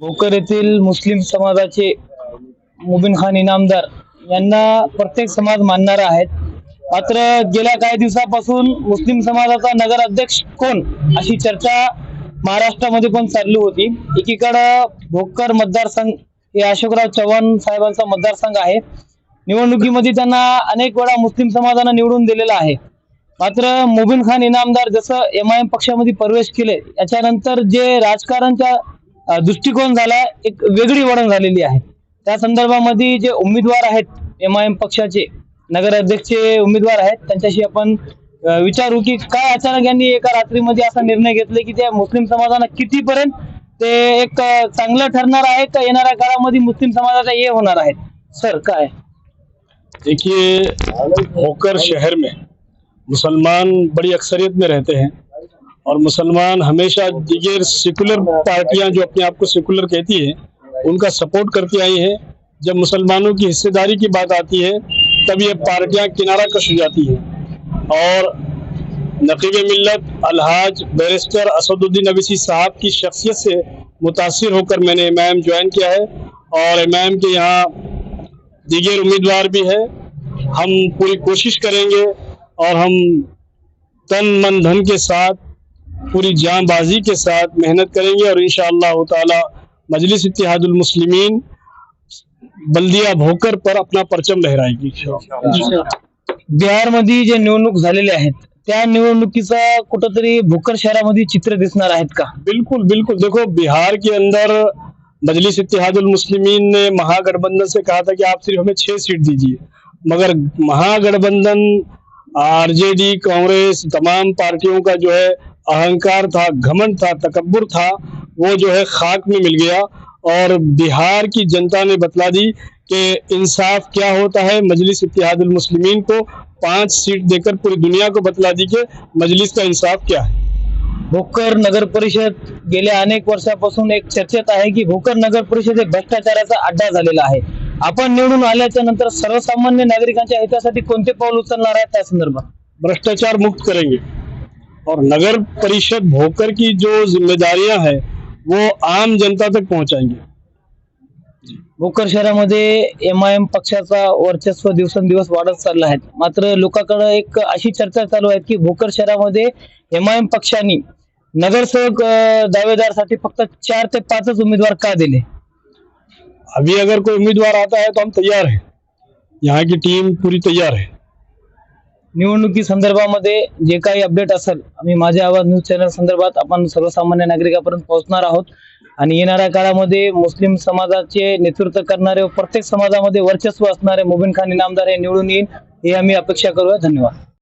भोकर येथील मुस्लिम समाजाचे मुबिन खान इनामदार यांना प्रत्येक समाज मानणारा आहेत. मात्र गेल्या काही दिवसापासून मुस्लिम समाजाचा नगर अध्यक्ष कोण अशी चर्चा महाराष्ट्रामध्ये पण चालली होती. एकीकडं भोकर मतदारसंघ हे अशोकराव चव्हाण साहेबांचा मतदारसंघ आहे. निवडणुकीमध्ये त्यांना अनेक वेळा मुस्लिम समाजानं निवडून दिलेला आहे. मात्र मुबिन खान इनामदार जसं एम आय एम पक्षामध्ये प्रवेश केले याच्यानंतर जे राजकारणच्या दृष्टिकोन झाला एक वेगळी वळण झालेली आहे. त्या संदर्भामध्ये जे उमेदवार आहेत एम आय एम पक्षाचे नगराध्यक्षचे उमेदवार आहेत त्यांच्याशी आपण विचारू की काय अचानक यांनी एका रात्रीमध्ये असा निर्णय घेतला की त्या मुस्लिम समाजाला कितीपर्यंत ते एक चांगलं ठरणार आहे का येणाऱ्या काळामध्ये मुस्लिम समाजाचा हे होणार आहे? सर काय? देखिए होकर शहर में मुसलमान बड़ी अक्सरियत में रहते हैं। और मुसलमान हमेशा दीगर सेकुलर पार्टियाँ जो अपने आप को सेकुलर कहती हैं, उनका सपोर्ट करती आई हैं। जब मुसलमानों की हिस्सेदारी की बात आती है, तब ये पार्टियाँ किनारा कश हो जाती हैं। और नकीब मिलत अलहाज, बैरिस्टर असदुद्दीन अवीसी साहब की शख्सियत से मुतासर होकर मैंने इमाम ज्वाइन किया है। और इमाम के यहाँ दीगर उम्मीदवार भी है। हम पूरी कोशिश करेंगे और हम तन मन धन के साथ पूरी जांबाजी के साथ मेहनत करेंगे और इन ताला मजलिस इत्तेहादुल मुस्लिमीन बल्दिया भोकर पर अपना परचम लहराएगी बिहारमध्ये जे निवडणूक झालेल्या आहेत त्या निवडणुकीचा कुठंतरी भोकर शहरामध्ये चित्र दिसणार आहेत का? बिल्कुल बिल्कुल. देखो बिहार के अंदर मजलिस इत्तेहादुल मुस्लिमीन ने महागठबंधन से कहा था कि आप सिर्फ़ हमें छह सीट दीजिए। मगर महागठबंधन आरजेडी कांग्रेस तमाम पार्टियों का जो है अहंकार था घमंड था तकबर था वो जो है खाक में मिल गया। और बिहार की जनता ने बतला दी कि इंसाफ क्या होता है मजलिस इत्तेहादुल मुस्लिमीन को पाँच सीट देकर पूरी दुनिया को बतला दी कि मजलिस का इंसाफ क्या है। भोकर नगर परिषद गेल्या अनेक वर्षापासून एक चर्चेत आहे की भोकर नगर परिषद एक भ्रष्टाचाराचा अड्डा झालेला आहे. आपण निवडून आल्याच्या नंतर सर्वसामान्य नागरिकांच्या हितासाठी कोणते पाऊल उचलणार आहे त्या संदर्भात? भ्रष्टाचार मुक्त करेंगे। और नगर परिषद भोकर की जो जिम्मेदारियाँ हैं वो आम जनता तक पहुंचाएँगे। भोकर शहरामध्ये एम आय एम पक्षाचा वर्चस्व दिवसेंदिवस वाढत चालला आहे. मात्र लोकांकडे एक अशी चर्चा चालू आहे की भोकर शहरामध्ये एम आय एम पक्षाने नगरसेवक अं, दावेदारसाठी फक्त चार ते पाचच उमेदवार का दिले? अभी अगर कोई उम्मीदवार आता है तो हम तैयार हैं। यहाँ की टीम पूरी तैयार है। निवडणुकी संदर्भामध्ये जे काही अपडेट असेल आम्ही माझ्या आवाज न्यूज चॅनल संदर्भात आपण सर्वसामान्य नागरिकांपर्यंत पोहोचणार आहोत. आणि येणाऱ्या काळामध्ये मुस्लिम समाजाचे नेतृत्व करणारे व प्रत्येक समाजामध्ये वर्चस्व असणारे मुबिन खान इनामदार हे निवडून येईल हे आम्ही अपेक्षा करूया. धन्यवाद.